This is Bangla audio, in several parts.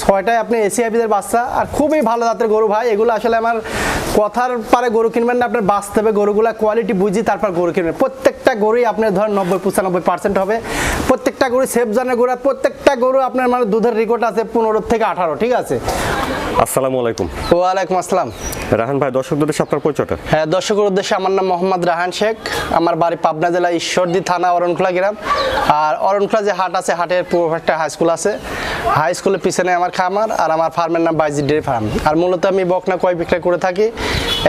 ছয়টায় আপনি এসিআইপিদের বাচ্চা আর খুবই ভালো জাতের গরু ভাই। এগুলো আসলে আমার কথার পারে গরু কিনবেন না আপনার বাঁচতে হবে গরুগুলা কোয়ালিটি বুঝি তারপর গরু কিনবেন। প্রত্যেকটা গরুই আপনার ধরেন নব্বই পঁচানব্বই পার্সেন্ট হবে। প্রত্যেকটা গরু সেফ জানের গরু আর প্রত্যেকটা গরু আপনার মানে দুধের রেকর্ড আছে পনেরো থেকে আঠারো ঠিক আছে? আসসালামু আলাইকুম। ওয়ালাইকুম আসসালাম। রাহান ভাই দর্শকদের উদ্দেশ্যে আপনার পরিচয়টা? হ্যাঁ দর্শকের উদ্দেশ্যে আমার নাম মোহাম্মদ রাহান শেখ। আমার বাড়ি পাবনা জেলা ঈশ্বরদী থানা অরণখোলা গ্রাম। আর অরণখোলা যে হাট আছে হাটের পূর্ব একটা হাই স্কুল আছে। হাই স্কুলের পিছনে আমার খামার আর আমার ফার্মের নাম বাইজি ডেয়ারি ফার্ম। আর মূলত আমি বকনা কয় বিক্রয় করে থাকি,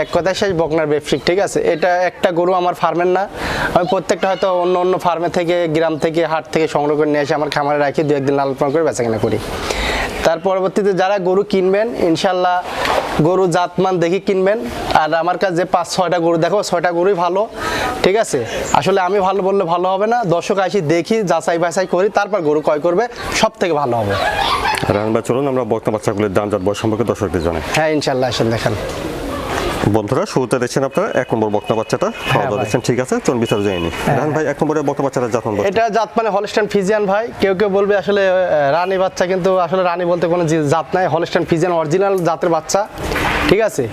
এক কথায় শেষ বকনার ব্যবসায়িক ঠিক আছে? এটা একটা গরু আমার ফার্মের না। আমি প্রত্যেকটা হয়তো অন্য অন্য ফার্মে থেকে, গ্রাম থেকে, হাট থেকে সংগ্রহ করে নিয়ে এসে আমার খামারে রাখি, দু একদিন লালন পালন করে বেচা কেনা করি। তার পরবর্তীতে যারা গরু কিনবেন ইনশাল্লাহ গরু জাতমান দেখে কিনবেন। আর আমার কাছে যে পাঁচ, ছয়টা গরু, দেখো, ছয়টা গরুই ভালো। ঠিক আছে? আসলে আমি ভালো বললে ভালো হবে না। দর্শক আসি দেখি যাচাই বাছাই করি তারপর গরু ক্রয় করবে সব থেকে ভালো হবে। রাহান ভাই চলুন আমরা বক্তা বাচ্চাগুলির দাম জাত বয়স সম্পর্কে দর্শকদের জানাই। হ্যাঁ ইনশাল্লাহ আসেন দেখেন। বন্ধুরা শুরুতে দেখছেন আপনারা এক নম্বর বক্তা বাচ্চাটা। খাওয়া দাওয়া দেখছেন ঠিক আছে চলুন বিচার যায়নি রাহান ভাই এক নম্বরে বক্তা বাচ্চাটা জাতন বয়স এটা জাত মানে হলস্টাইন ফিজিয়ান ভাই। কেউ কেউ বলবে আসলে রানী বাচ্চা কিন্তু আসলে রানী বলতে কোনো জাত নাই। হলস্টাইন ফিজিয়ান অরিজিনাল জাতের বাচ্চা। ঠিক আছে?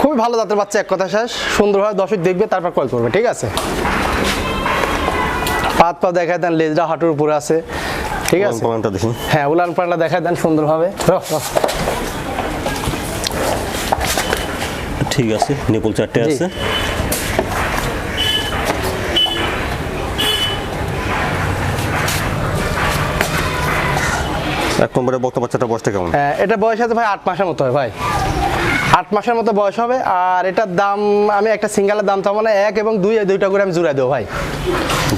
খুবই ভালো জাতের বাচ্চা এক কথা শেষ। সুন্দরভাবে দর্শক দেখবে তারপর কল করবে ঠিক আছে? পাত পা দেখায় দেন লেজরা হাঁটুর উপরে আছে ঠিক আছে? হ্যাঁ উলান পাল্লা দেখায় দেন সুন্দরভাবে। ঠিক আছে নিপুল চারটে আছে। এক নম্বরে বক্তা বাচ্চাটা বয়সটা কেমন? হ্যাঁ, এটা বয়স আছে ভাই আট মাসের মতো হয় ভাই। আট মাসের মতো বয়স হবে আর এটার দাম আমি একটা সিঙ্গেলের দাম চাবো না এক এবং দুই দুইটা করে আমি জুড়াই দেবো ভাই।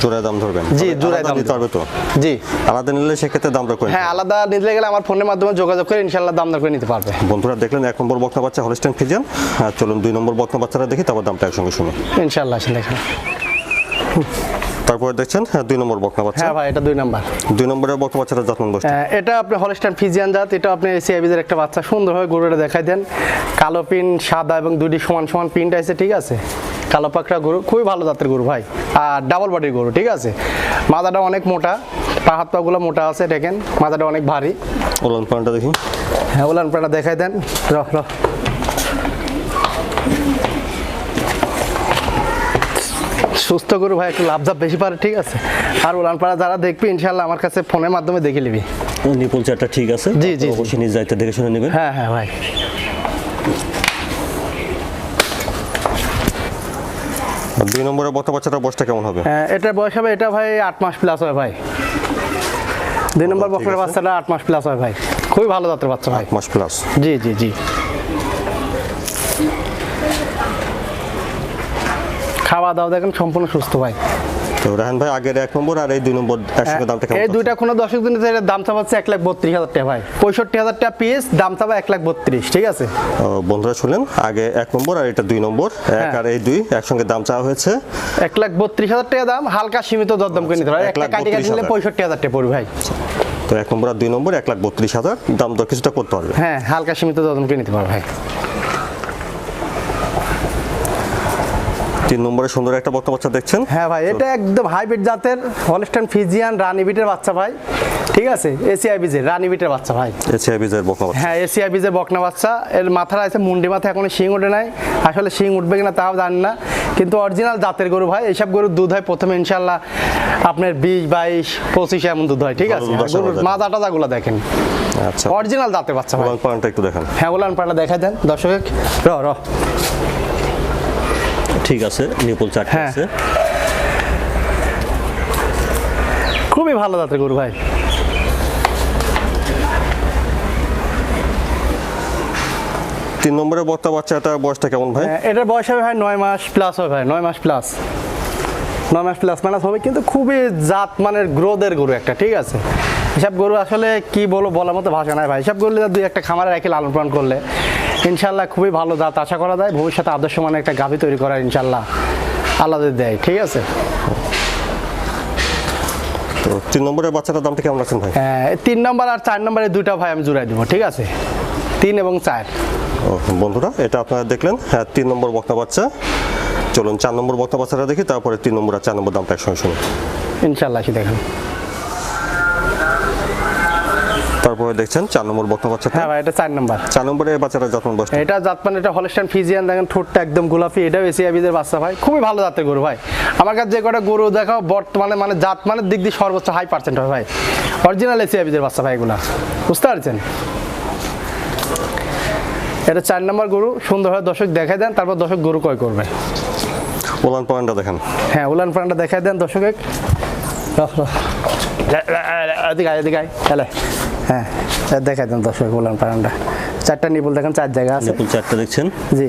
জোড়ায় দাম ধরবেন। জি, জোড়ায় দাম নিতে পারবে তো? জি। আলাদা নিলে সেক্ষেত্রে দাম করে হ্যাঁ আলাদা নিতে গেলে আমার ফোনের মাধ্যমে যোগাযোগ করে ইনশাল্লাহ দাম করে নিতে পারবে। বন্ধুরা দেখলেন এক নম্বর বক্তা বাচ্চা হলিস্টেন ফিজিয়ান আর চলুন দুই নম্বর বক্তা বাচ্চাটা দেখি তারপর দামটা একসঙ্গে শুনি। ইনশাল্লাহ আসেন দেখেন। তারপরে দেখছেন হ্যাঁ দুই নম্বর বক্তা বাচ্চা। হ্যাঁ ভাই এটা দুই নম্বর। দুই নম্বরের বক্তা বাচ্চাটা যত্ন বসছে হ্যাঁ, এটা আপনি হলস্টাইন ফিজিয়ান জাত এটা আপনি সিআইবিজের একটা বাচ্চা সুন্দরভাবে গরুটা দেখাই দেন। কালো পিন সাদা এবং দুটি সমান সমান পিনটা আছে ঠিক আছে? কালো পাকড়া গরু খুবই ভালো জাতের গরু ভাই। আর ডাবল বডির গরু ঠিক আছে? মাথাটা অনেক মোটা পা হাত পাগুলো মোটা আছে দেখেন মাথাটা অনেক ভারী। ওলান পানটা দেখি। হ্যাঁ ওলান পাড়া দেখাই দেন। রহ রহ। সুস্থ গরু ভাই একটু লাভঝাপ বেশি পারে ঠিক আছে? আর উলান পাড়া যারা দেখবি ইনশাল্লাহ আমার কাছে ফোনের মাধ্যমে দেখে নিবি। নিপুল চারটা ঠিক আছে? জি, জি। অবশ্যই নিজ দায়িত্বে দেখে শুনে নেবেন। হ্যাঁ হ্যাঁ ভাই। দুই নম্বরের বাচ্চাটা বয়সটা কেমন হবে? হ্যাঁ, এটার বয়স হবে এটা ভাই আট মাস প্লাস হয় ভাই। দুই নম্বর ঠিক বকরের বাচ্চাটা আট মাস প্লাস হয় ভাই। খুবই ভালো জাতের বাচ্চা ভাই। মাস প্লাস জি জি জি। খাওয়া দাওয়া দেখেন সম্পূর্ণ সুস্থ ভাই। তো রাহান ভাই আগের এক নম্বর আর এই দুই নম্বর একসঙ্গে দামটা কেমন এই দুইটা কোনো দর্শক দিন এটার দাম চাপাচ্ছে এক লাখ বত্রিশ হাজার টাকা ভাই। পঁয়ষট্টি হাজার টাকা পিস দাম চাপা এক লাখ বত্রিশ ঠিক আছে? বন্ধুরা শুনলেন আগে এক নম্বর আর এটা দুই নম্বর এক হ্যাঁ। আর এই দুই একসঙ্গে দাম চাওয়া হয়েছে। এক লাখ বত্রিশ হাজার টাকা দাম হালকা সীমিত দরদাম করে নিতে পারে এক লাখ কাটি কাটি নিলে পঁয়ষট্টি হাজার টাকা পড়বে ভাই। তো এক নম্বর আর দুই নম্বর এক লাখ বত্রিশ হাজার দাম দর কিছুটা করতে পারবে। হ্যাঁ হালকা সীমিত দরদাম করে নিতে পারবে ভাই। তিন নম্বরে সুন্দর একটা বক্তা বাচ্চা দেখছেন। হ্যাঁ ভাই এটা একদম হাইব্রিড জাতের হলস্টাইন ফিজিয়ান রানি বিটের বাচ্চা ভাই। ঠিক আছে? এসিআই বিজের রানি বিটের বাচ্চা ভাই। এছিআই বিজয়ের বক্তা বাচ্চা। হ্যাঁ এসিআই বিজের বকনা বাচ্চা। এর মাথার আছে মুন্ডি মাথা এখনও শিং ওঠে নাই। আসলে শিং উঠবে কিনা তাও জানি না। কিন্তু অরিজিনাল জাতের গরু ভাই এইসব গরুর দুধ হয় প্রথমে ইনশাল্লাহ আপনার বিশ বাইশ পঁচিশ এমন দুধ হয় ঠিক আছে? গরুর মাজা টাজাগুলো দেখেন। আচ্ছা। অরিজিনাল জাতের বাচ্চা ভাই। ওলান পানটা একটু দেখান। হ্যাঁ ওলান পাড়া দেখা দেন। দর্শক র র। ঠিক আছে নিপুল চারটে হ্যাঁ। আছে। খুবই ভালো জাতের গরু ভাই। তিন নম্বরের বক্তা বাচ্চাটা বয়সটা কেমন ভাই? হ্যাঁ, এটার বয়স হবে ভাই নয় মাস প্লাস হবে ভাই নয় মাস প্লাস নয় মাস প্লাস মাইনাস হবে কিন্তু খুবই জাত মানের গ্রোদের গরু একটা ঠিক আছে? এসব গরু আসলে কি বলব বলার মতো ভাষা নাই ভাই। এসব গরু দুই একটা খামারে রেখে লালন পালন করলে। ইনশাল্লাহ খুবই ভালো জাত। আশা করা যায় ভবিষ্যতে আদর্শ মানে একটা গাভী তৈরি করার ইনশাল্লাহ আলাদা দেয়। ঠিক আছে? তো তিন নম্বরের বাচ্চাটার দামটা কেমন আছেন ভাই? হ্যাঁ, তিন নম্বর আর চার নম্বরে দুইটা ভাই আমি জুড়াই দেবো ঠিক আছে? তিন এবং চার। ও, বন্ধুরা এটা আপনারা দেখলেন। হ্যাঁ তিন নম্বর বক্তা বাচ্চা। চলুন চার নম্বর বক্তা বাচ্চাটা দেখি তারপরে তিন নম্বর আর চার নম্বর দামটা একসঙ্গে শুনুন। ইনশাল্লাহ দেখেন। তারপরে দেখছেন চার নম্বর বকনা বাচ্চাটা। হ্যাঁ ভাই এটা চার নম্বর। চার নম্বরে এই বাচ্চাটা যত্ন বসটা এটা জাতমান এটা হলস্টাইন ফিজিয়ান দেখেন ঠোঁটটা একদম গোলাপি এটাও এসিয়াবিদের বাচ্চা ভাই। খুবই ভালো জাতের গরু ভাই। আমার কাছে যে কটা গরু দেখাও বর্তমানে মানে জাতমানের দিক দিয়ে সর্বোচ্চ হাই পার্সেন্ট হয় ভাই। অরিজিনাল এসিয়াবিদের বাচ্চা ভাই এগুলা। বুঝতে পারছেন? এটা চার নম্বর গরু সুন্দরভাবে দর্শক দেখাই দেন তারপর দর্শক গরু ক্রয় করবে। ওলান পয়েন্টটা দেখেন। হ্যাঁ উলান পানটা দেখাই দেন দর্শক এদিকে এদিকে আয়, চলে হ্যাঁ এ দেখাই দেন দর্শক পানটা চারটা নিপুল দেখেন চার জায়গা আছে। নিপুল চারটা দেখছেন? জি।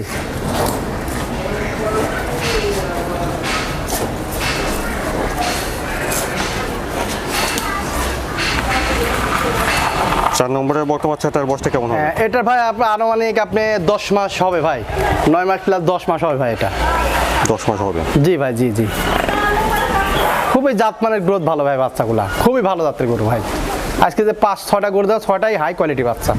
চার নম্বরের বয়সটা কেমন হবে? হ্যাঁ, এটা ভাই আপনার আনুমানিক আপনি দশ মাস হবে ভাই। নয় মাস প্লাস দশ মাস হবে ভাই এটা। দশ মাস হবে। জি ভাই জি জি। খুবই জাতমানের গ্রোথ ভালো ভাই বাচ্চাগুলা। খুবই ভালো জাতের গরু ভাই। আজকে যে পাঁচ ছটা গরু দেওয়া ছটাই হাই কোয়ালিটি বাচ্চা।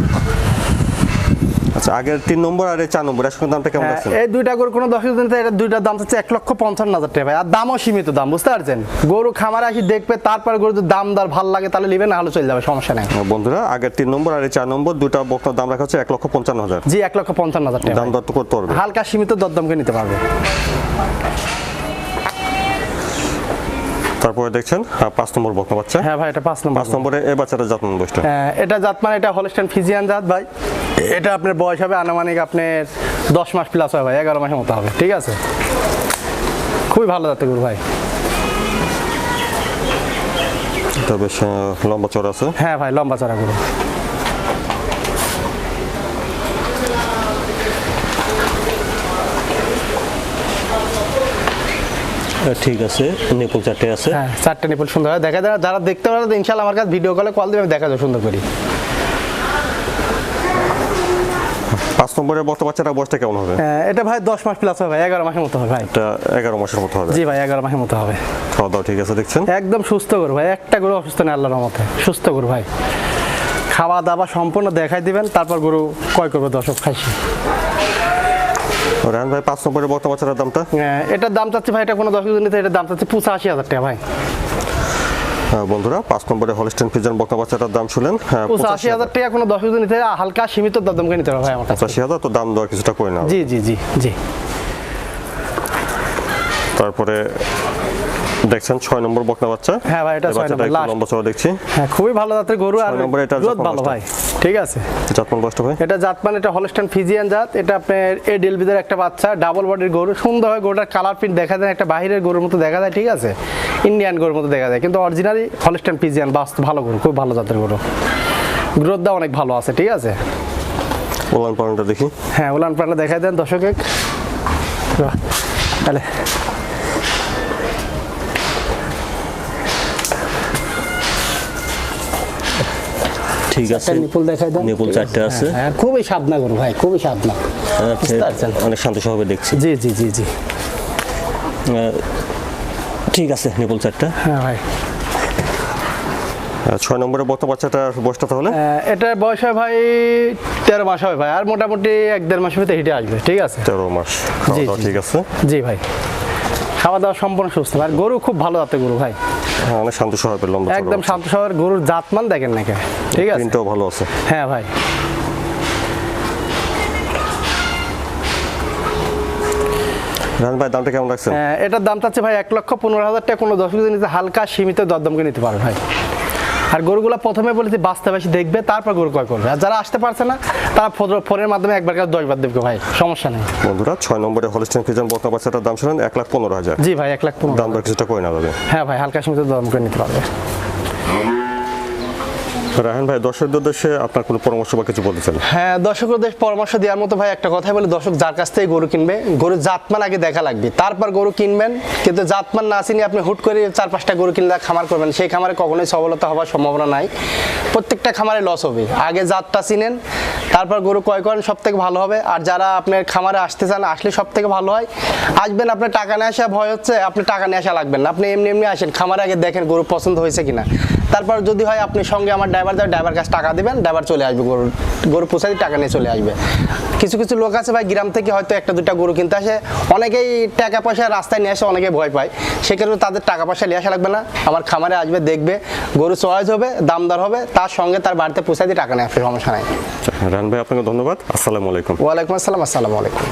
আচ্ছা আগের তিন নম্বর আর চার নম্বর একসঙ্গে দামটা কেমন হ্যাঁ, এই দুইটা গরু কোনো দশ দিন এটা দুইটার দাম হচ্ছে এক লক্ষ পঞ্চান্ন হাজার টাকা ভাই। আর দামও সীমিত দাম বুঝতে পারছেন? গরু খামারে আসি দেখবে তারপর গরু দাম দর ভালো লাগে তাহলে না হলে চলে যাবে সমস্যা নেই। বন্ধুরা আগের তিন নম্বর আর চার নম্বর দুটা বকনার দাম রাখা হচ্ছে এক লক্ষ পঞ্চান্ন হাজার। জি এক লক্ষ পঞ্চান্ন হাজার টাকা দাম দর করতে পারবে। হালকা সীমিত দরদামকে নিতে পারবে। তারপরে দেখছেন পাঁচ নম্বর বকনা বাচ্চা? হ্যাঁ ভাই এটা পাঁচ নম্বর পাঁচ নম্বরে এই বাচ্চাটা বয়সটা হ্যাঁ, এটা জাত মানে এটা হলস্টাইন ফিজিয়ান জাত ভাই। এটা আপনার বয়স হবে আনুমানিক আপনার দশ মাস প্লাস হয় ভাই এগারো মাসের মতো হবে ঠিক আছে? খুবই ভালো জাতের গরু ভাই। এটা বেশ লম্বা চড়া আছে। হ্যাঁ ভাই লম্বা চড়া গরু। ঠিক আছে। নিপুল চারটে আছে। হ্যাঁ চারটে নিপুল সুন্দর হয়। দেখা যায় যারা দেখতে পারে ইনশাল্লাহ আমার কাছে ভিডিও কলে কল দেবে আমি দেখা যাবে সুন্দর করি। পাঁচ নম্বরের বকনা বাচ্চাটা বয়সটা কেমন হবে? হ্যাঁ, এটা ভাই দশ মাস প্লাস হবে ভাই এগারো মাসের মতো হবে ভাই। এটা এগারো মাসের মতো হবে। জি ভাই এগারো মাসের মতো হবে। খাওয়া দাওয়া ঠিক আছে দেখছেন? একদম সুস্থ গরু ভাই একটা গরু অসুস্থ নেই আল্লাহর মতে সুস্থ গরু ভাই। খাওয়া দাওয়া সম্পূর্ণ দেখাই দিবেন তারপর গরু ক্রয় করবে দর্শক খাইছি। রায়ন ভাই পাঁচ নম্বরের বকনা বাচ্চাটার দামটা? হ্যাঁ, এটার দাম চাচ্ছি ভাই এটা কোনো দশ কেজি নিতে এটার দাম চাচ্ছি পঁচাশি হাজার টাকা ভাই। হ্যাঁ, বন্ধুরা পাঁচ নম্বরে হলস্টেন ফিজান বকনা বাচ্চাটার দাম শুনলেন। হ্যাঁ পঁচাশি হাজার টাকা কোনো দশ কেজি নিতে হালকা সীমিত দাম দামকে নিতে হবে ভাই আমার পঁচাশি হাজার তো দাম দেওয়া কিছুটা করে না জি জি জি জি। তারপরে দেখছেন ছয় নম্বর বকনা বাচ্চা। হ্যাঁ ভাই, এটা এই ছয় বাচ্চাটা নম্বর, একটু last। লম্বা চড়া দেখছি। হ্যাঁ খুবই ভালো জাতের গরু আর নম্বরে যত্ন ভালো ভাই। ঠিক আছে। জাতমান বয়সটা ভাই? এটা জাত মানে এটা হলস্টাইন ফিজিয়ান জাত। এটা আপনার এ ডেলবিদের একটা বাচ্চা ডাবল বডির গরু। সুন্দর হয় গরুটার কালার প্রিন্ট দেখা যায় একটা বাইরের গরুর মতো দেখা যায় ঠিক আছে? ইন্ডিয়ান গরুর মতো দেখা যায়। কিন্তু অরিজিনালি হলস্টাইন ফিজিয়ান বাস্তব ভালো গরু খুব ভালো জাতের গরু। গ্রোথটা অনেক ভালো আছে ঠিক আছে? ওলান পালনটা দেখি। হ্যাঁ উলান প্রাণটা দেখাই দেন দর্শকে বাহ, তাহলে ঠিক একটা নিপুল দেখাই দেন নিপুল চারটে আছে। হ্যাঁ, খুবই সাবনা গরু ভাই খুবই সাবনা অনেক শান্ত স্বভাবে দেখছি। জি জি জি জি। ঠিক আছে নিপুল চারটা। হ্যাঁ ভাই। ছয় নম্বরে বকনা বাচ্চাটার বয়সটা তাহলে? এটার বয়স হয় ভাই তেরো মাস হবে ভাই আর মোটামুটি এক দেড় মাসের ভিতরে হিটে আসবে ঠিক আছে? তেরো মাস। খাওয়া দাওয়া জি। ঠিক আছে? জি ভাই। খাওয়া দাওয়া সম্পূর্ণ সুস্থ। আর গরু খুব ভালো জাতের গরু ভাই। হ্যাঁ, অনেক শান্ত স্বভাবের লম্বা একদম। শান্ত শহর গরুর জাতমান দেখেন নাকি? ঠিক আছে? প্রিন্টটাও ভালো আছে। হ্যাঁ ভাই। রায়ন ভাই দামটা কেমন রাখছেন? হ্যাঁ, এটার দাম চাচ্ছে ভাই এক লক্ষ পনেরো হাজার টাকা। কোনো দশ কেজি নিতে হালকা সীমিত দরদামকে নিতে পারে ভাই। আর গরুগুলো প্রথমে বলেছি বাঁচতে এসে দেখবে তারপর গরু ক্রয় করবে। আর যারা আসতে পারছে না তারা ফোনের মাধ্যমে একবার কাছে দশবার দেখবে ভাই সমস্যা নেই। বন্ধুরা ছয় নম্বরে হলস্টেন ফিজান বকনা বাচ্চাটার দাম শুনেন এক লাখ পনেরো হাজার। জি ভাই এক লাখ পনেরো দাম দর কিছুটা করে না যাবে হ্যাঁ ভাই হালকা সময় দাম করে নিতে পারবে। রায়হান ভাই, দর্শকদের উদ্দেশ্যে আপনার কোনো পরামর্শ বা কিছু বলতে চান? হ্যাঁ দর্শকদের পরামর্শ দেওয়ার মতো ভাই একটা কথাই বলি, দর্শক যার কাছ থেকে গরু কিনবে গরু জাতমান আগে দেখা লাগবে। তারপর গরু কিনবেন, কিন্তু জাতমান না চিনি আপনি হুট করে চার পাঁচটা গরু কিনলে খামার করবেন। সেই খামারে কখনোই সফলতা হওয়ার সম্ভাবনা নাই। প্রত্যেকটা খামারে লস হবে। আগে জাতটা চিনেন তারপর গরু ক্রয় করেন সব থেকে ভালো হবে। আর যারা আপনার খামারে আসতে চান, আসলে সব থেকে ভালো হয়। আসবেন, আপনার টাকা নিয়ে আসা ভয় হচ্ছে, আপনি টাকা নিয়ে আসা লাগবেন না। আপনি এমনি এমনি আসেন, খামারে আগে দেখেন গরু পছন্দ হয়েছে কিনা। তারপর যদি হয়, আপনি সঙ্গে আমার ড্রাইভার যাবে ড্রাইভার কাছে টাকা দেবেন ড্রাইভার চলে আসবে গরু গরু পোষাই টাকা নিয়ে চলে আসবে। কিছু কিছু লোক আছে ভাই, গ্রাম থেকে হয়তো একটা দুটা গরু কিনতে আসে। অনেকেই টাকা পয়সা রাস্তায় নিয়ে আসে অনেকে ভয় পায়। সেক্ষেত্রে তাদের টাকা পয়সা নিয়ে আসা লাগবে না। আমার খামারে আসবে, দেখবে, গরু চয়েস হবে, দামদার হবে, তার সঙ্গে তার বাড়িতে দিয়ে টাকা আসবে সমস্যা নাই। রান ভাই আপনাকে ধন্যবাদ। আসসালামু আলাইকুম। ওয়ালাইকুম আসসালাম আসসালামু আলাইকুম।